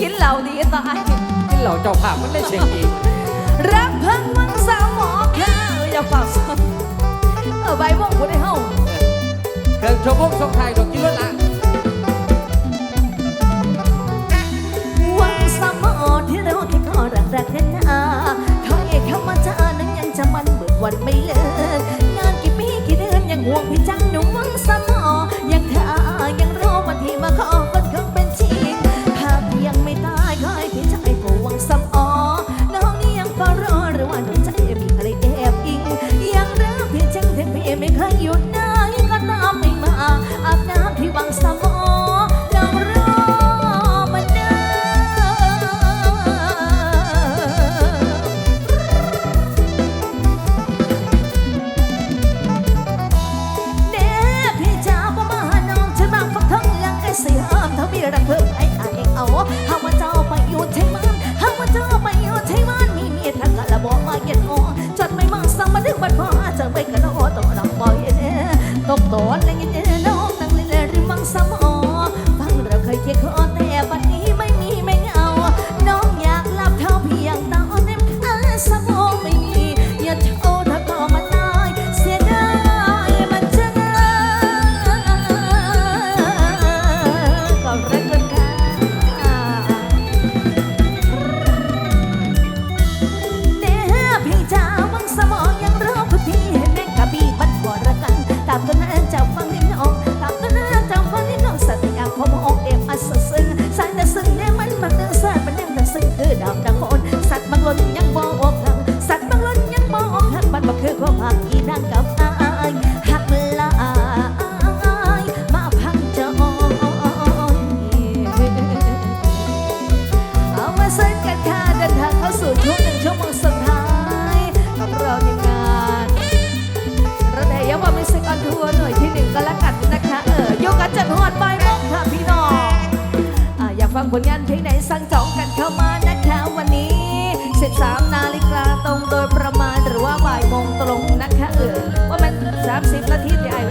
กินเหล่าดีตายกินเหล่าเจ้าภาพมันได้เช็งอีรักพังวังสาวหมอข้าอย่าฝากซ้อนเออใบบ้องคนได้เฮาเครื่องชมพงทรงไทยดอกกินละวันสามอที่เราคิดทอรักรักกันนะถ้าเอกธรรมชาตินั้นยังจะมันเบิกวันไม่เลิกงานกี่ปีกี่เดือนยังห่วงพี่จัง tập cho nó ผลงานเพลงไหนสั่งจองกันเข้ามานะคะวันนี้ 13 นาฬิกาตรงโดยประมาณหรือว่าบ่ายโมงตรงนะคะเออว่ามัน 30 นาทีเดี๋ยวไอ้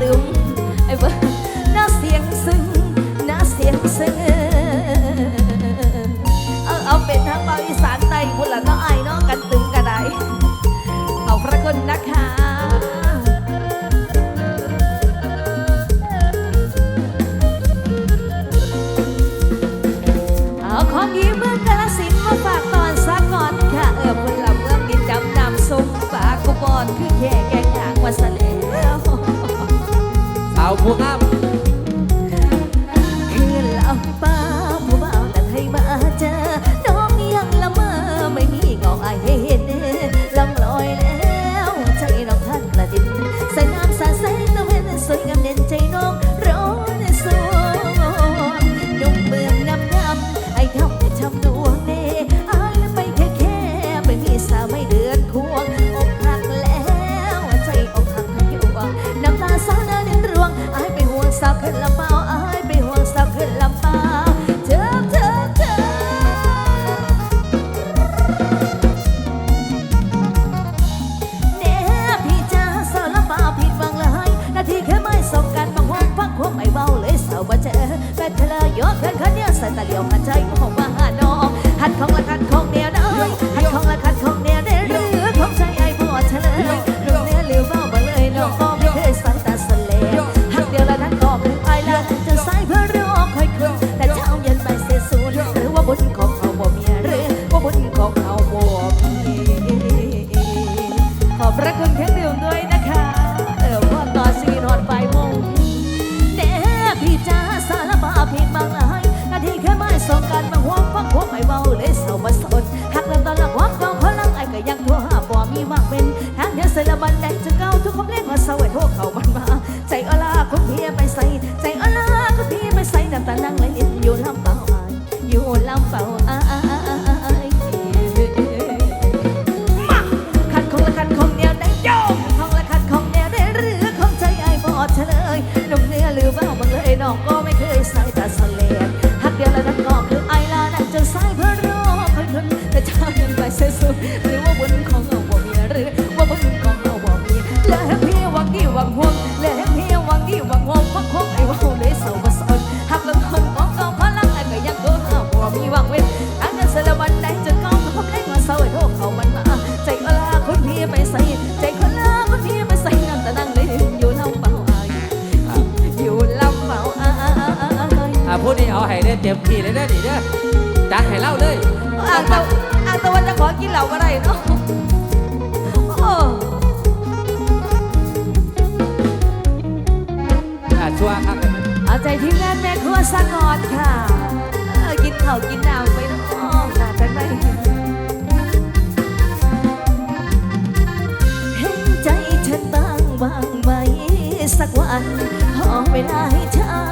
lưu ังและอยู่ลำเป่าอายอยู่ลำเป่าอายมาขัดของละขัดของแนวได้ยมของละขัดของแนวได้หรือของใจไอ้บอดเฉลยนมเนื้อหรือเบ้าบังเลยน้องก็ไม่เคยใส่แต่สเลดหักเดียวล้วนั้นก็คือไอ้ลานั่งจนสายเพื่อรอคอยทนแต่เช้ายังไปเสีสุดหรือว่าบุญของเอาบ่มีหรือว่าบุญของเอาบ่มีและพี่วังกี่วังห่วงและ กินเหล้าก็ไรเนาะช่วครัเอาใจที่แานแม่ครัวสะกอดค่ะ กินเผากินน้ำไปน้ำอ้อมจ้าจังไปเห็นใจฉันบ้างบ้างไหมสักวันขอเวลาให้เธอ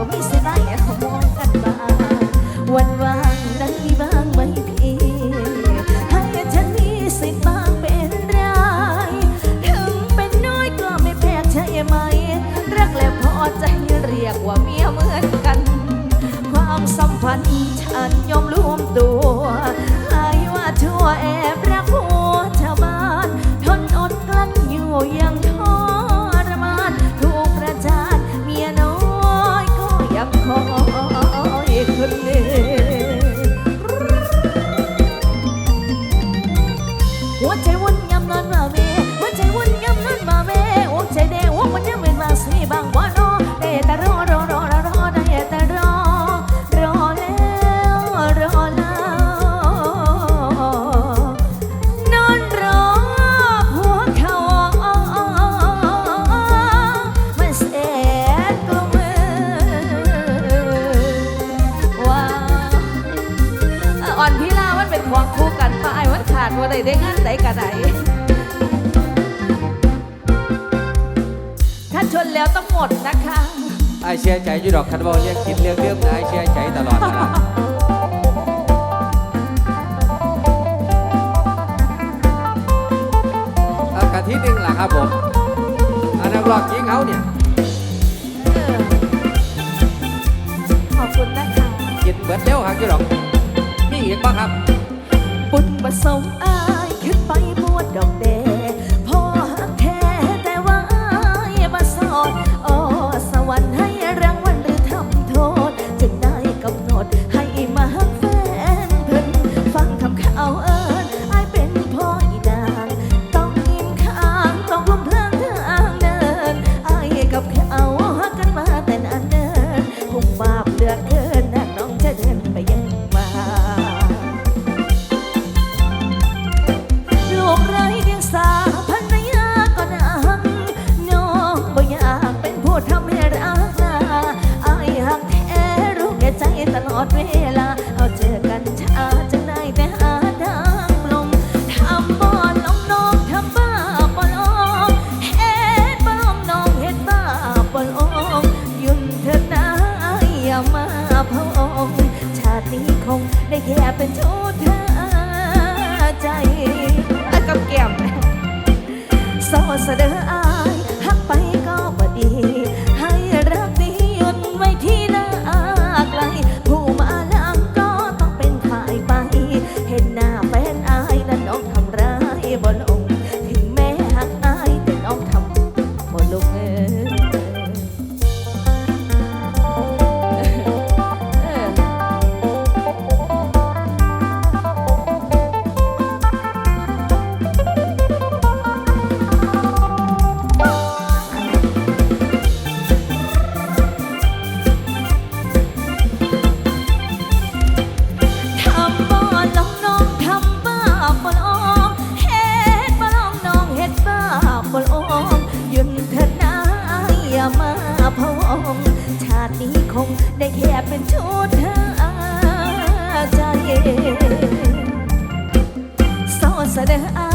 บ่มีสบางแอบมองกันบ้างวันว่างนั้บางไหมพี่ให้ฉันมีสิทธิ์บางเป็นไรถึงเป็นน้อยก็ไม่แพ้ใช่ไหมรักและพอใจเรียกว่าเมียเหมือนกัน ความสัมพันธ์ฉันยอม ได้ได้งานใดกระไดถ้าชนแล้วต้องหมดนะคะไอเชียใจอยู่ดอกคันบอลเรียกกิดเรื่องเรื่องไอเชียใจตลอดนะกะทิหนึ่งล่ะครับผมอันนั้นรอกยิงเขาเนี่ยขอบคุณนะคะกินเบิดเร็วครับยี่ดอกมีอีกบ้าครับ บุญบ่สมอายคิดไปบ พอเสดออา the